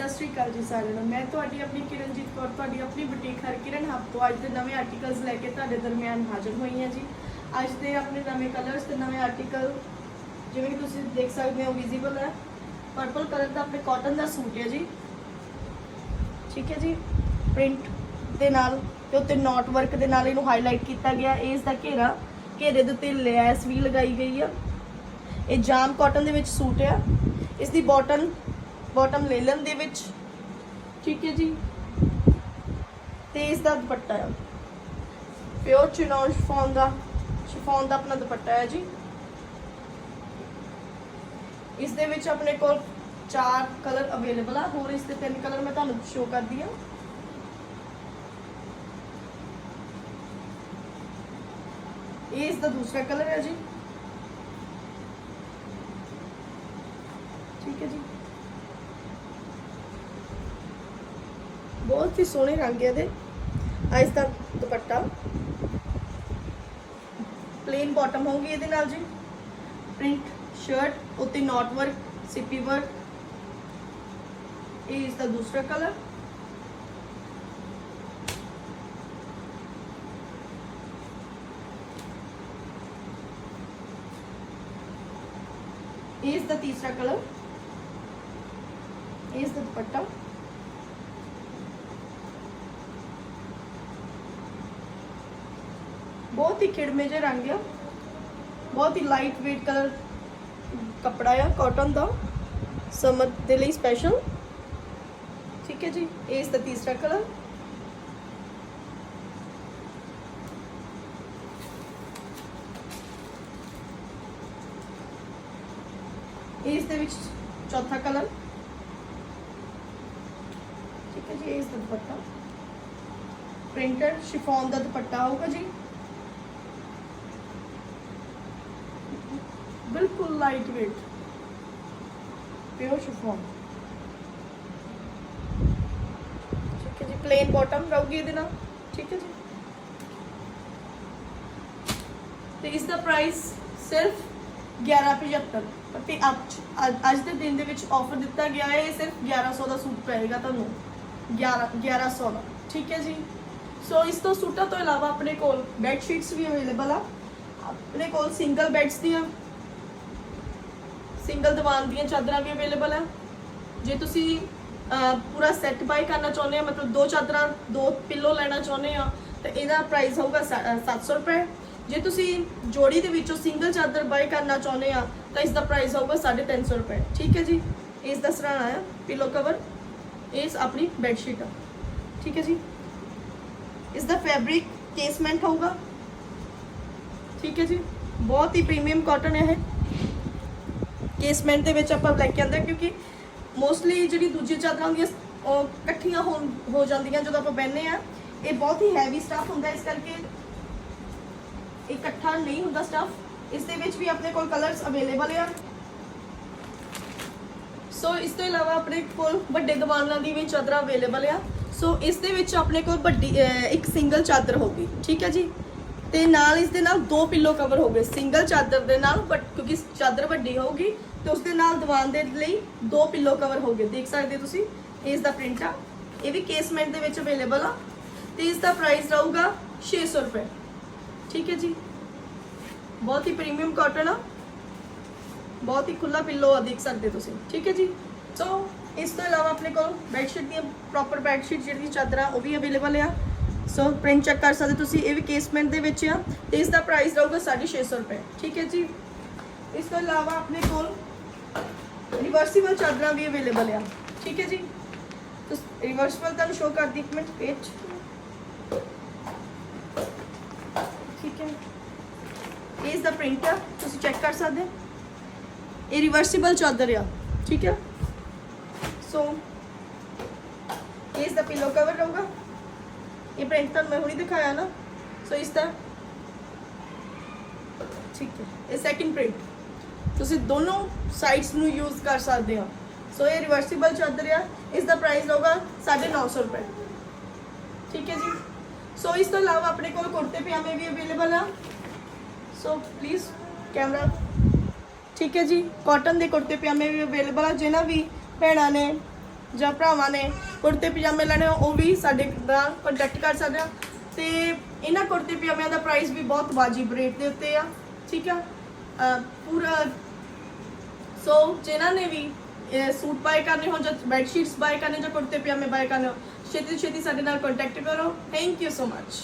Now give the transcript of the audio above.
ਸਤਿ ਸ਼੍ਰੀ ਅਕਾਲ ਜੀ ਸਾਰਿਆਂ ਨੂੰ। ਮੈਂ ਤੁਹਾਡੀ ਆਪਣੀ ਕਿਰਨਜੀਤ ਕੌਰ, ਤੁਹਾਡੀ ਆਪਣੀ ਬੁਟੀਕ ਹਰ ਕਿਰਨ ਹੱਬ ਤੋਂ ਅੱਜ ਦੇ ਨਵੇਂ ਆਰਟੀਕਲਸ ਲੈ ਕੇ ਤੁਹਾਡੇ ਦਰਮਿਆਨ ਹਾਜ਼ਰ ਹੋਈ ਹਾਂ ਜੀ। ਅੱਜ ਦੇ ਆਪਣੇ ਨਵੇਂ ਕਲਰਸ ਤੇ ਨਵੇਂ ਆਰਟੀਕਲ ਜਿਵੇਂ ਕਿ ਤੁਸੀਂ ਦੇਖ ਸਕਦੇ ਹੋ ਵਿਜ਼ੀਬਲ ਹੈ। ਪਰਪਲ ਕਲਰ ਦਾ ਆਪਣੇ ਕਾਟਨ ਦਾ ਸੂਟ ਹੈ ਜੀ। ਠੀਕ ਹੈ ਜੀ। ਪ੍ਰਿੰਟ ਦੇ ਨਾਲ ਤੇ ਉੱਤੇ ਨੋਟ ਵਰਕ ਦੇ ਨਾਲ ਇਹਨੂੰ ਹਾਈਲਾਈਟ ਕੀਤਾ ਗਿਆ। ਇਸ ਦਾ ਘੇਰਾ ਘੇਰੇ ਦੇ ਉੱਤੇ ਲੈਸ ਵੀ ਲਗਾਈ ਗਈ ਆ ਇਹ ਜਾਮ ਕਾਟਨ ਦੇ ਵਿੱਚ ਸੂਟ ਆ ਇਸ ਦੀ ਬਾਟਮ ਬਾਟਮ ਲੇਲਨ ਦੇ ਵਿੱਚ। ਠੀਕ ਹੈ ਜੀ। ਤੇ ਇਸ ਦਾ ਦੁਪੱਟਾ ਆ ਪਿਓਰ ਚਿਨੌਨ ਸ਼ਿਫੋਨ ਦਾ ਸ਼ਿਫੋਨ ਦਾ ਆਪਣਾ ਦੁਪੱਟਾ ਹੈ ਜੀ। ਇਸ ਦੇ ਵਿੱਚ ਆਪਣੇ ਕੋਲ ਚਾਰ ਕਲਰ ਅਵੇਲੇਬਲ ਆ। ਹੋਰ ਇਸ ਦੇ ਤਿੰਨ ਕਲਰ ਮੈਂ ਤੁਹਾਨੂੰ ਸ਼ੋ ਕਰਦੀ ਆ ਇਹ ਇਸ ਦਾ ਦੂਸਰਾ ਕਲਰ ਹੈ ਜੀ। ਠੀਕ ਹੈ ਜੀ। ਬਹੁਤ ਹੀ ਸੋਹਣੇ ਰੰਗ ਹੈ ਇਹਦੇ ਆ ਇਸ ਦਾ ਦੁਪੱਟਾ ਪਲੇਨ ਬਾਟਮ ਹੋਊਗੀ ਇਹਦੇ ਨਾਲ ਜੀ ਪ੍ਰਿੰਟ ਸ਼ਰਟ ਉੱਤੇ ਨੋਟ ਵਰਕ ਸਿੱਪੀ ਵਰਕ ਇਹ ਇਸ ਦਾ ਦੂਸਰਾ ਕਲਰ ਇਹ ਇਸ ਦਾ ਤੀਸਰਾ ਕਲਰ ਇਹ ਇਸ ਦਾ ਦੁਪੱਟਾ ਬਹੁਤ ਹੀ ਖਿੜਮੇ ਜਿਹੇ ਰੰਗ ਆ। ਬਹੁਤ ਹੀ ਲਾਈਟ weight ਕਲਰ ਕੱਪੜਾ ਆ ਕਾਟਨ ਦਾ। ਸਮਰ ਦੇ ਲਈ ਸਪੈਸ਼ਲ ਠੀਕ ਹੈ ਜੀ, ਇਸ ਦਾ ਤੀਸਰਾ ਕਲਰ ਇਸ ਦੇ ਵਿੱਚ ਚੌਥਾ ਕਲਰ ਠੀਕ ਹੈ ਜੀ, ਇਸ ਦਾ ਦੁਪੱਟਾ। ਪ੍ਰਿੰਟਡ ਸ਼ਿਫੋਨ ਦਾ ਦੁਪੱਟਾ ਹੋਊਗਾ ਜੀ। ਬਿਲਕੁਲ ਲਾਈਟ weight ਪਿਓਰ ਸ਼ਿਫੋਨ ਠੀਕ ਹੈ ਜੀ ਪਲੇਨ ਬਾਟਮ ਰਹੂਗੀ ਇਹਦੇ ਨਾਲ। ਠੀਕ ਹੈ ਜੀ। ਤੇ ਇਸ ਦਾ ਪ੍ਰਾਈਸ ਸਿਰਫ 1175 ਅਤੇ ਅੱਜ ਅੱਜ ਦੇ ਦਿਨ ਦੇ ਵਿੱਚ ਆਫਰ ਦਿੱਤਾ ਗਿਆ ਹੈ, ਇਹ ਸਿਰਫ 1100 ਦਾ ਸੂਟ ਪਏਗਾ ਤੁਹਾਨੂੰ। 11 1100 ਦਾ। ਠੀਕ ਹੈ ਜੀ। ਸੋ ਇਸ ਤੋਂ ਸੂਟਾਂ ਤੋਂ ਇਲਾਵਾ ਆਪਣੇ ਕੋਲ ਬੈੱਡ ਸ਼ੀਟਸ ਵੀ ਅਵੇਲੇਬਲ ਆ। ਆਪਣੇ ਕੋਲ ਸਿੰਗਲ ਬੈੱਡਸ ਦੀਆਂ ਸਿੰਗਲ ਦੀਵਾਨ ਦੀਆਂ ਚਾਦਰਾਂ ਵੀ ਅਵੇਲੇਬਲ ਆ। ਜੇ ਤੁਸੀਂ ਪੂਰਾ ਸੈੱਟ ਬਾਈ ਕਰਨਾ ਚਾਹੁੰਦੇ ਆ ਮਤਲਬ ਦੋ ਚਾਦਰਾਂ ਦੋ ਪਿੱਲੋ ਲੈਣਾ ਚਾਹੁੰਦੇ ਆ ਤਾਂ ਇਹਦਾ ਪ੍ਰਾਈਸ ਹੋਊਗਾ ਸੱਤ- ਅਹ, 700 ਰੁਪਏ। ਜੇ ਤੁਸੀਂ ਜੋੜੀ ਦੇ ਵਿੱਚੋਂ ਸਿੰਗਲ ਚਾਦਰ ਬਾਈ ਕਰਨਾ ਚਾਹੁੰਦੇ ਆ ਤਾਂ ਇਸ ਦਾ ਪ੍ਰਾਈਸ ਹੋਊਗਾ 350 ਰੁਪਏ। ਠੀਕ ਹੈ ਜੀ? ਇਸ ਦਾ ਸਰਾਣਾ ਆ ਪਿੱਲੋ ਕਵਰ ਇਸ ਆਪਣੀ ਬੈੱਡ ਸ਼ੀਟ ਆ। ਠੀਕ ਹੈ ਜੀ? ਇਸ ਦਾ ਫੈਬਰਿਕ ਕੇਸਮੈਂਟ ਹੋਊਗਾ। ਠੀਕ ਹੈ ਜੀ? ਬਹੁਤ ਹੀ ਪ੍ਰੀਮੀਅਮ ਕਾਟਨ ਹੈ ਇਹ। ਕੇਸਮੈਂਟ ਦੇ ਵਿੱਚ ਆਪਾਂ ਲੈ ਕੇ ਆਂਦੇ ਹਾਂ, ਕਿਉਂਕਿ ਮੋਸਟਲੀ ਜਿਹੜੀ ਦੂਜੀ ਚਾਦਰਾਂ ਹੁੰਦੀਆਂ, ਉਹ ਇਕੱਠੀਆਂ ਹੋ ਹੋ ਜਾਂਦੀਆਂ ਜਦੋਂ ਆਪਾਂ ਬਹਿੰਦੇ ਆ ਇਹ ਬਹੁਤ ਹੀ ਹੈਵੀ ਸਟਫ ਹੁੰਦਾ ਇਸ ਕਰਕੇ ਇਕੱਠਾ ਨਹੀਂ ਹੁੰਦਾ ਸਟਫ ਇਸ ਦੇ ਵਿੱਚ ਵੀ ਆਪਣੇ ਕੋਲ ਕਲਰਸ ਅਵੇਲੇਬਲ ਆ। ਸੋ ਇਸ ਤੋਂ ਇਲਾਵਾ ਆਪਣੇ ਕੋਲ ਵੱਡੇ ਦੀਵਾਨਾਂ ਦੀ ਵੀ ਚਾਦਰਾਂ ਅਵੇਲੇਬਲ ਆ। ਸੋ ਇਸ ਦੇ ਵਿੱਚ ਆਪਣੇ ਕੋਲ ਵੱਡੀ ਇੱਕ ਸਿੰਗਲ ਚਾਦਰ ਹੋਗੀ ਠੀਕ ਹੈ ਜੀ? ਤੇ ਨਾਲ ਇਸ ਦੇ ਨਾਲ ਦੋ ਪਿੱਲੋ ਕਵਰ ਹੋ ਗਏ ਸਿੰਗਲ ਚਾਦਰ ਦੇ ਨਾਲ ਬਟ ਕਿਉਂਕਿ ਚਾਦਰ ਵੱਡੀ ਹੋਊਗੀ ਤੇ ਉਸ ਦੇ ਨਾਲ ਦੀਵਾਨ ਦੇ ਲਈ ਦੋ ਪਿੱਲੋ ਕਵਰ ਹੋ ਗਏ। ਦੇਖ ਸਕਦੇ ਹੋ ਤੁਸੀਂ, ਇਸ ਦਾ ਪ੍ਰਿੰਟ ਆ। ਇਹ ਵੀ ਕੇਸਮੈਂਟ ਦੇ ਵਿੱਚ ਅਵੇਲੇਬਲ ਆ। ਤੇ ਇਸ ਦਾ ਪ੍ਰਾਈਸ ਰਹੂਗਾ 600 ਰੁਪਏ। ਠੀਕ ਹੈ ਜੀ? ਬਹੁਤ ਹੀ ਪ੍ਰੀਮੀਅਮ ਕਾਟਨ ਆ। ਬਹੁਤ ਹੀ ਖੁੱਲਾ ਪਿੱਲੋ ਆ, ਦੇਖ ਸਕਦੇ ਤੁਸੀਂ। ਠੀਕ ਹੈ ਜੀ? ਸੋ ਇਸ ਤੋਂ ਇਲਾਵਾ ਆਪਣੇ ਕੋਲ ਬੈੱਡਸ਼ੀਟ ਦੀਆਂ ਪ੍ਰੋਪਰ ਬੈੱਡ ਸ਼ੀਟ ਜਿਹੜੀ ਚਾਦਰਾਂ, ਉਹ ਵੀ ਅਵੇਲੇਬਲ ਆ। ਸੋ ਪ੍ਰਿੰਟ ਚੈੱਕ ਕਰ ਸਕਦੇ ਤੁਸੀਂ, ਇਹ ਵੀ ਕੇਸਮੈਂਟ ਦੇ ਵਿੱਚ ਆ। ਤੇ ਇਸ ਦਾ ਪ੍ਰਾਈਸ ਰਹੂਗਾ 650 ਰੁਪਏ। ਠੀਕ ਹੈ ਜੀ? ਇਸ ਤੋਂ ਇਲਾਵਾ ਆਪਣੇ ਕੋਲ ਰਿਵਰਸੀਬਲ ਚਾਦਰਾਂ ਵੀ ਅਵੇਲੇਬਲ ਆ। ਠੀਕ ਹੈ ਜੀ? ਤੁਸੀਂ ਰਿਵਰਸੀਬਲ ਤੁਹਾਨੂੰ ਸ਼ੋ ਕਰਦੀ ਇੱਕ ਮਿੰਟ ਪੇਜ ਠੀਕ ਹੈ। ਇਸ ਦਾ ਪ੍ਰਿੰਟ ਆ, ਤੁਸੀਂ ਚੈੱਕ ਕਰ ਸਕਦੇ ਹੋ। ਇਹ ਰਿਵਰਸੀਬਲ ਚਾਦਰ ਆ, ਠੀਕ ਹੈ। ਸੋ ਇਸ ਦਾ ਪਿਲੋ ਕਵਰ ਰਹੂਗਾ ਇਹ ਪ੍ਰਿੰਟ ਤੁਹਾਨੂੰ ਮੈਂ ਹੁਣੀ ਦਿਖਾਇਆ ਨਾ। ਸੋ ਇਸ ਦਾ ਠੀਕ ਹੈ। ਇਹ ਸੈਕਿੰਡ ਪ੍ਰਿੰਟ ਤੁਸੀਂ ਦੋਨੋਂ ਸਾਈਡਸ ਨੂੰ ਯੂਜ਼ ਕਰ ਸਕਦੇ ਹੋ। ਸੋ ਇਹ ਰਿਵਰਸੀਬਲ ਚਾਦਰ ਆ ਇਸ ਦਾ ਪ੍ਰਾਈਸ ਰਹੂਗਾ 950 ਰੁਪਏ। ਠੀਕ ਹੈ ਜੀ? ਸੋ ਇਸ ਤੋਂ ਇਲਾਵਾ ਆਪਣੇ ਕੋਲ ਕੁੜਤੇ ਪਜਾਮੇ ਵੀ ਅਵੇਲੇਬਲ ਆ। ਸੋ ਪਲੀਜ਼ ਕੈਮਰਾ ਠੀਕ ਹੈ ਜੀ? ਕਾਟਨ ਦੇ ਕੁੜਤੇ ਪਜਾਮੇ ਵੀ ਅਵੇਲੇਬਲ ਆ। ਜਿਹਨਾਂ ਵੀ ਭੈਣਾਂ ਨੇ ਜਾਂ ਭਰਾਵਾਂ ਨੇ ਕੁੜਤੇ ਪਜਾਮੇ ਲੈਣੇ ਉਹ ਵੀ ਸਾਡੇ ਨਾਲ ਕੰਟੈਕਟ ਕਰ ਸਕਦੇ ਆ। ਤੇ ਇਹਨਾਂ ਕੁੜਤੇ ਪਜਾਮਿਆਂ ਦਾ ਪ੍ਰਾਈਸ ਵੀ ਬਹੁਤ ਵਾਜਿਬ ਰੇਟ ਦੇ ਉੱਤੇ ਆ। ਠੀਕ ਆ? ਪੂਰਾ ਸੋ ਜਿਨ੍ਹਾਂ ਨੇ ਵੀ, ਇਹ ਸੂਟ ਬਾਏ ਕਰਨੇ ਹੋ ਜਾਂ ਬੈੱਡ ਸ਼ੀਟਸ ਬਾਏ ਕਰਨੇ ਜਾਂ ਕੁੜਤੇ ਪਜਾਮੇ ਬਾਏ ਕਰਨੇ ਹੋ ਛੇਤੀ ਤੋਂ ਛੇਤੀ ਸਾਡੇ ਨਾਲ ਕੰਟੈਕਟ ਕਰੋ। Thank you so much